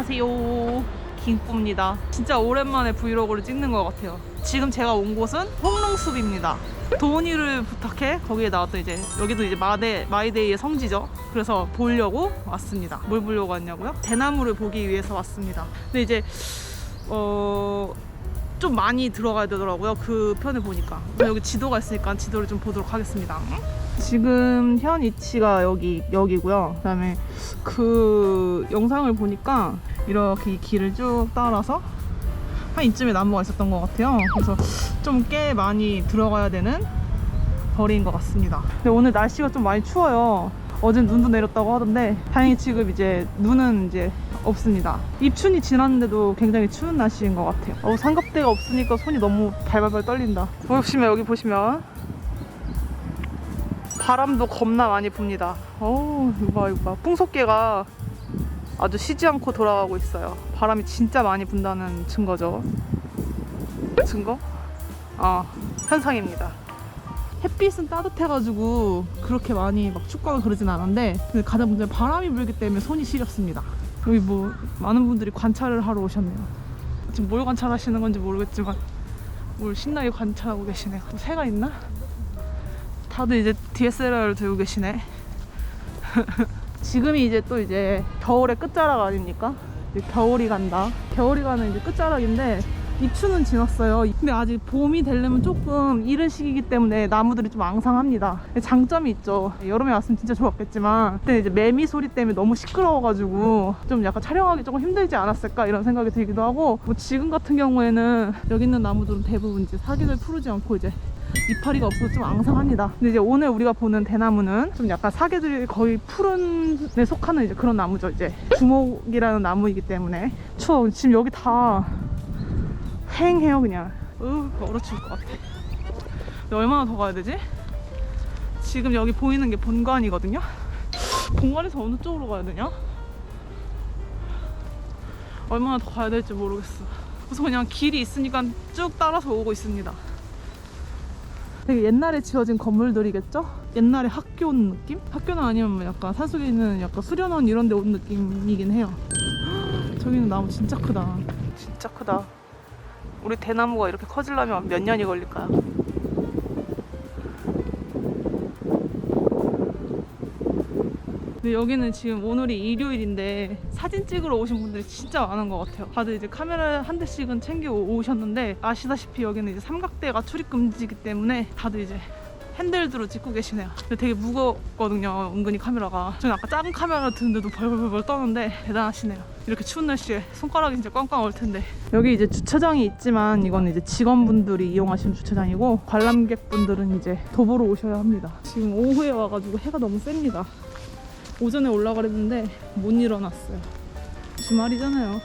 안녕하세요. 김꾸입니다. 진짜 오랜만에 브이로그를 찍는 것 같아요. 지금 제가 온 곳은 홍릉숲입니다. 도훈이를 부탁해 거기에 나왔던 이제 여기도 이제 마데 마이데이의 성지죠. 그래서 보려고 왔습니다. 뭘 보려고 왔냐고요? 대나무를 보기 위해서 왔습니다. 근데 이제 어. 좀 많이 들어가야 되더라고요. 그 편을 보니까. 여기 지도가 있으니까 지도를 좀 보도록 하겠습니다. 지금 현 위치가 여기 여기고요. 그다음에 그 영상을 보니까 이렇게 이 길을 쭉 따라서 한 이쯤에 나무가 있었던 것 같아요. 그래서 좀 꽤 많이 들어가야 되는 거리인 것 같습니다. 근데 오늘 날씨가 좀 많이 추워요. 어젠 눈도 내렸다고 하던데 다행히 지금 이제 눈은 이제 없습니다. 입춘이 지났는데도 굉장히 추운 날씨인 것 같아요. 어, 삼각대가 없으니까 손이 너무 발발발 떨린다. 보시면 여기 보시면 바람도 겁나 많이 붑니다. 어우 이거 봐 이거 봐. 풍속개가 아주 쉬지 않고 돌아가고 있어요. 바람이 진짜 많이 분다는 증거죠. 증거? 아 현상입니다. 햇빛은 따뜻해가지고 그렇게 많이 막 춥거나 그러진 않은데 근데 가장 문제는 바람이 불기 때문에 손이 시렵습니다. 여기 뭐 많은 분들이 관찰을 하러 오셨네요. 지금 뭘 관찰하시는 건지 모르겠지만 뭘 신나게 관찰하고 계시네요. 또 새가 있나? 다들 이제 DSLR을 들고 계시네. 지금이 이제 또 이제 겨울의 끝자락 아닙니까? 겨울이 간다. 겨울이 가는 이제 끝자락인데 입추는 지났어요. 근데 아직 봄이 되려면 조금 이른 시기이기 때문에 나무들이 좀 앙상합니다. 장점이 있죠. 여름에 왔으면 진짜 좋았겠지만 그때 이제 매미 소리 때문에 너무 시끄러워가지고 좀 약간 촬영하기 조금 힘들지 않았을까 이런 생각이 들기도 하고 뭐 지금 같은 경우에는 여기 있는 나무들은 대부분 이제 사기를 푸르지 않고 이제 이파리가 없어서 좀 앙상합니다. 근데 이제 오늘 우리가 보는 대나무는 좀 약간 사계들이 거의 푸른에 속하는 이제 그런 나무죠. 이제 주목이라는 나무이기 때문에 추워. 지금 여기 다 휑해요 그냥. 으 얼어 죽을 것 같아. 근데 얼마나 더 가야 되지? 지금 여기 보이는 게 본관이거든요. 본관에서 어느 쪽으로 가야 되냐? 얼마나 더 가야 될지 모르겠어. 그래서 그냥 길이 있으니까 쭉 따라서 오고 있습니다. 되게 옛날에 지어진 건물들이겠죠? 옛날에 학교 온 느낌? 학교는 아니면 뭐 약간 산속에 있는 약간 수련원 이런 데 온 느낌이긴 해요. 저기는 나무 진짜 크다. 진짜 크다. 우리 대나무가 이렇게 커지려면 몇 년이 걸릴까요? 근데 여기는 지금 오늘이 일요일인데 사진 찍으러 오신 분들이 진짜 많은 것 같아요. 다들 이제 카메라 한 대씩은 챙겨 오셨는데 아시다시피 여기는 이제 삼각대가 출입 금지이기 때문에 다들 이제 핸들드로 찍고 계시네요. 근데 되게 무겁거든요, 은근히 카메라가. 저는 아까 작은 카메라 드는데도 벌벌벌 떠는데 대단하시네요. 이렇게 추운 날씨에 손가락이 진짜 꽝꽝 얼 텐데. 여기 이제 주차장이 있지만 이건 이제 직원분들이 이용하시는 주차장이고 관람객분들은 이제 도보로 오셔야 합니다. 지금 오후에 와가지고 해가 너무 셉니다. 오전에 올라가랬는데 못 일어났어요. 주말이잖아요.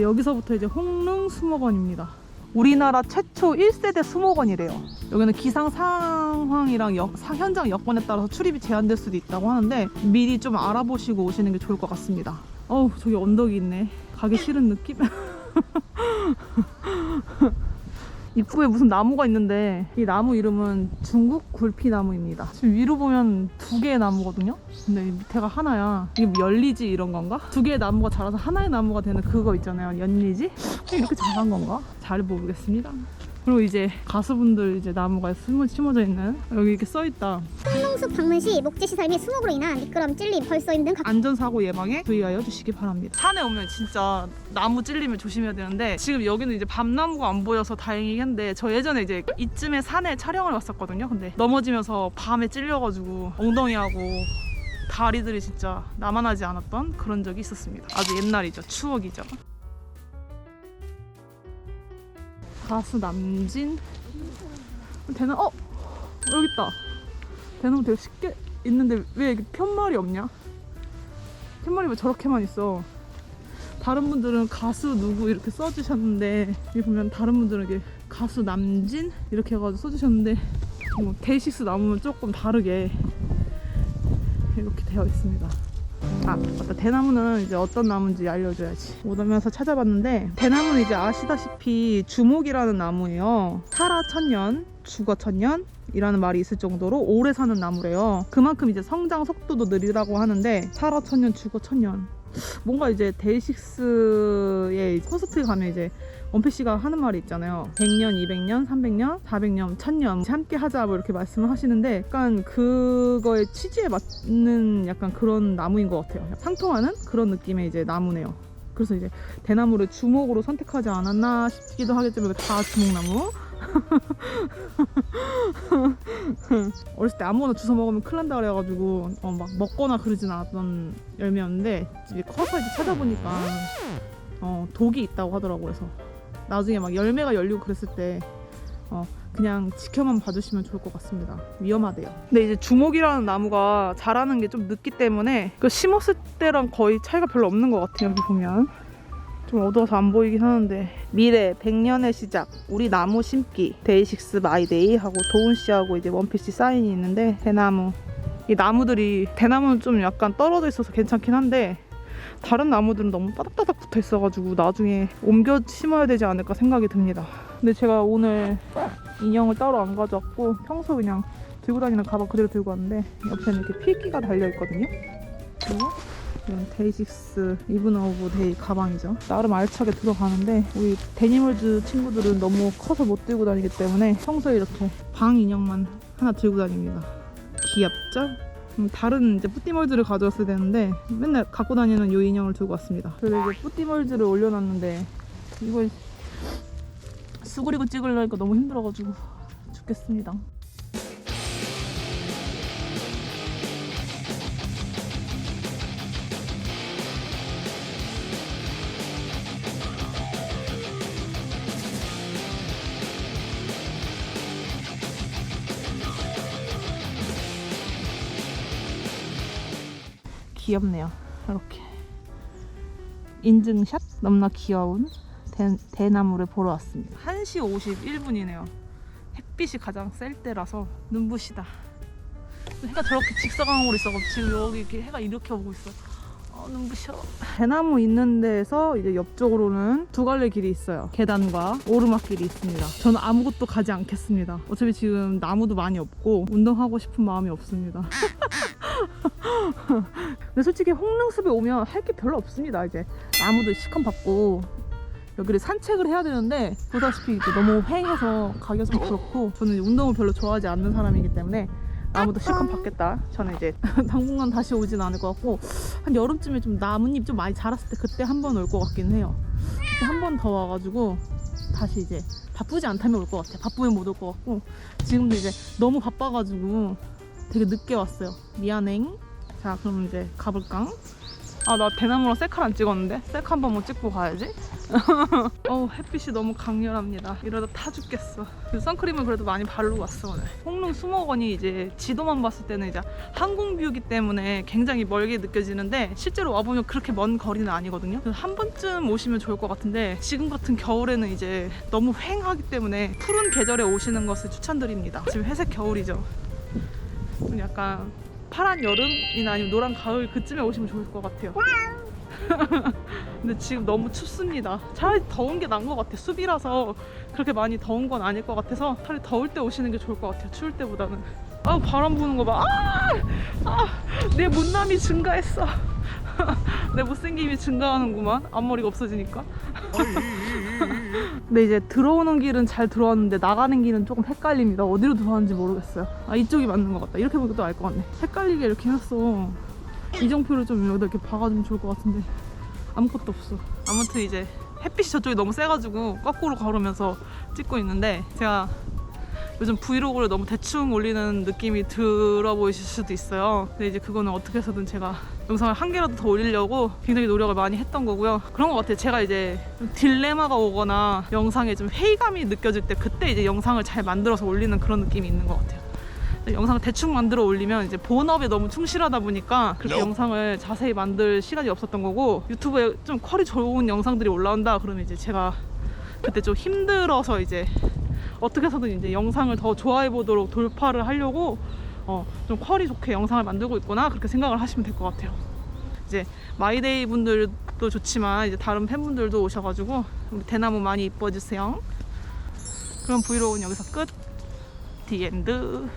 여기서부터 이제 홍릉 수목원입니다. 우리나라 최초 1세대 수목원이래요. 여기는 기상 상황이랑 여- 사- 현장 여건에 따라서 출입이 제한될 수도 있다고 하는데 미리 좀 알아보시고 오시는 게 좋을 것 같습니다. 어우 저기 언덕이 있네. 가기 싫은 느낌? 입구에 무슨 나무가 있는데 이 나무 이름은 중국 굴피나무입니다. 지금 위로 보면 두 개의 나무거든요. 근데 이 밑에가 하나야. 이게 뭐 연리지 이런 건가? 두 개의 나무가 자라서 하나의 나무가 되는 그거 있잖아요. 연리지? 이렇게 자란 건가? 잘 모르겠습니다. 그리고 이제 가수분들 이제 나무가 숨어 심어져 있는 여기 이렇게 써 있다. 홍릉숲 방문 시 목재 시설 및 수목으로 인한 미끄럼, 찔림, 헐쏘임 등 각- 안전사고 예방에 주의하여 주시기 바랍니다. 산에 오면 진짜 나무 찔리면 조심해야 되는데 지금 여기는 이제 밤나무가 안 보여서 다행이긴 한데 저 예전에 이제 이쯤에 산에 촬영을 왔었거든요. 근데 넘어지면서 밤에 찔려가지고 엉덩이하고 다리들이 진짜 나만하지 않았던 그런 적이 있었습니다. 아주 옛날이죠. 추억이죠. 가수 남진 대나 어 여기 있다. 대나무 되게 쉽게 있는데 왜 이게 편말이 없냐? 편말이 왜 저렇게만 있어? 다른 분들은 가수 누구 이렇게 써주셨는데 여기 보면 다른 분들은 이게 가수 남진 이렇게 해가지고 써주셨는데 뭐 데이식스 나무는 조금 다르게 이렇게 되어 있습니다. 아 맞다. 대나무는 이제 어떤 나무인지 알려줘야지. 오면서 찾아봤는데 대나무는 이제 아시다시피 주목이라는 나무예요. 살아 천년 죽어 천년? 이라는 말이 있을 정도로 오래 사는 나무래요. 그만큼 이제 성장 속도도 느리다고 하는데 살아 천년 죽어 천년 뭔가 이제 데이식스의 콘서트에 가면 이제 원필 씨가 하는 말이 있잖아요. 100년, 200년, 300년, 400년, 1000년 함께 하자 뭐 이렇게 말씀을 하시는데 약간 그거의 취지에 맞는 약간 그런 나무인 것 같아요. 상통하는 그런 느낌의 이제 나무네요. 그래서 이제 대나무를 주목으로 선택하지 않았나 싶기도 하겠지만 다 주목나무. 어렸을 때 아무거나 주워 먹으면 큰일 난다 그래가지고 어, 막 먹거나 그러진 않았던 열매였는데 이제 커서 이제 찾아보니까 어, 독이 있다고 하더라고요. 그래서 나중에 막 열매가 열리고 그랬을 때 어, 그냥 지켜만 봐주시면 좋을 것 같습니다. 위험하대요. 근데 이제 주목이라는 나무가 자라는 게 좀 늦기 때문에 그 심었을 때랑 거의 차이가 별로 없는 것 같아요. 여기 보면. 좀 어두워서 안 보이긴 하는데. 미래 100년의 시작. 우리 나무 심기. 데이식스 마이데이 하고 도훈 씨하고 이제 원피스 사인이 있는데 대나무. 이 나무들이 대나무는 좀 약간 떨어져 있어서 괜찮긴 한데 다른 나무들은 너무 따닥따닥 붙어 있어가지고 나중에 옮겨 심어야 되지 않을까 생각이 듭니다. 근데 제가 오늘 인형을 따로 안 가져왔고 평소 그냥 들고 다니는 가방 그대로 들고 왔는데 옆에는 이렇게 필기가 달려 있거든요? 그리고 데이식스 이븐 오브 데이 가방이죠. 나름 알차게 들어가는데 우리 데니멀즈 친구들은 너무 커서 못 들고 다니기 때문에 평소에 이렇게 방 인형만 하나 들고 다닙니다. 귀엽죠? 음, 다른 이제 뿌띠멀즈를 가져왔어야 되는데 맨날 갖고 다니는 이 인형을 들고 왔습니다. 이제 뿌띠멀즈를 올려놨는데 이걸 수그리고 찍으려니까 너무 힘들어가지고 죽겠습니다. 귀엽네요. 이렇게 인증샷 너무나 귀여운 대, 대나무를 보러 왔습니다. 1시 51분이네요. 햇빛이 가장 셀 때라서 눈부시다. 해가 저렇게 직사광으로 있어가지고 지금 여기 이렇게 해가 이렇게 오고 있어. 어, 눈부셔. 대나무 있는 데에서 이제 옆쪽으로는 두 갈래 길이 있어요. 계단과 오르막길이 있습니다. 저는 아무것도 가지 않겠습니다. 어차피 지금 나무도 많이 없고 운동하고 싶은 마음이 없습니다. 근데 솔직히 홍릉숲에 오면 할 게 별로 없습니다. 이제 나무도 시컨 받고 여기를 산책을 해야 되는데 보다시피 너무 휑해서 가기가 좀 그렇고 저는 운동을 별로 좋아하지 않는 사람이기 때문에 나무도 실컷 받겠다. 저는 이제 당분간 다시 오진 않을 것 같고 한 여름쯤에 좀 나뭇잎 좀 많이 자랐을 때 그때 한 번 올 것 같긴 해요. 그때 한 번 더 와가지고 다시 이제 바쁘지 않다면 올 것 같아요. 바쁘면 못 올 것 같고 지금도 이제 너무 바빠가지고 되게 늦게 왔어요. 미안행. 자 그럼 이제 가볼까? 아 나 대나무랑 셀카를 안 찍었는데 셀카 한 번만 찍고 가야지. 어우 햇빛이 너무 강렬합니다. 이러다 타 죽겠어. 그 선크림을 그래도 많이 바르고 왔어 오늘. 홍릉 수목원이 이제 지도만 봤을 때는 이제 항공뷰이기 때문에 굉장히 멀게 느껴지는데 실제로 와보면 그렇게 먼 거리는 아니거든요. 한 번쯤 오시면 좋을 것 같은데 지금 같은 겨울에는 이제 너무 휑하기 때문에 푸른 계절에 오시는 것을 추천드립니다. 지금 회색 겨울이죠. 좀 약간 파란 여름이나 아니면 노란 가을 그쯤에 오시면 좋을 것 같아요. 근데 지금 너무 춥습니다. 차라리 더운 게 나은 것 같아요. 숲이라서 그렇게 많이 더운 건 아닐 것 같아서 차라리 더울 때 오시는 게 좋을 것 같아요. 추울 때보다는. 아 바람 부는 거 봐. 아! 아! 내 못남이 증가했어. 내 못생김이 증가하는구만. 앞머리가 없어지니까. 근데 이제 들어오는 길은 잘 들어왔는데 나가는 길은 조금 헷갈립니다. 어디로 들어왔는지 모르겠어요. 아 이쪽이 맞는 것 같다. 이렇게 보니까 또 알 것 같네. 헷갈리게 이렇게 해놨어. 이정표를 좀 여기다 이렇게 박아주면 좋을 것 같은데 아무것도 없어. 아무튼 이제 햇빛이 저쪽이 너무 세가지고 거꾸로 걸으면서 찍고 있는데 제가 요즘 브이로그를 너무 대충 올리는 느낌이 들어 보이실 수도 있어요. 근데 이제 그거는 어떻게 해서든 제가 영상을 한 개라도 더 올리려고 굉장히 노력을 많이 했던 거고요. 그런 것 같아요. 제가 이제 좀 딜레마가 오거나 영상에 좀 회의감이 느껴질 때 그때 이제 영상을 잘 만들어서 올리는 그런 느낌이 있는 것 같아요. 영상을 대충 만들어 올리면 이제 본업에 너무 충실하다 보니까 그렇게 영상을 자세히 만들 시간이 없었던 거고 유튜브에 좀 퀄이 좋은 영상들이 올라온다 그러면 이제 제가 그때 좀 힘들어서 이제 어떻게 해서든 이제 영상을 더 좋아해 보도록 돌파를 하려고 어, 좀 퀄이 좋게 영상을 만들고 있구나 그렇게 생각을 하시면 될 것 같아요. 이제 마이데이 분들도 좋지만 이제 다른 팬분들도 오셔가지고 대나무 많이 이뻐주세요. 그럼 브이로그는 여기서 끝. 디엔드.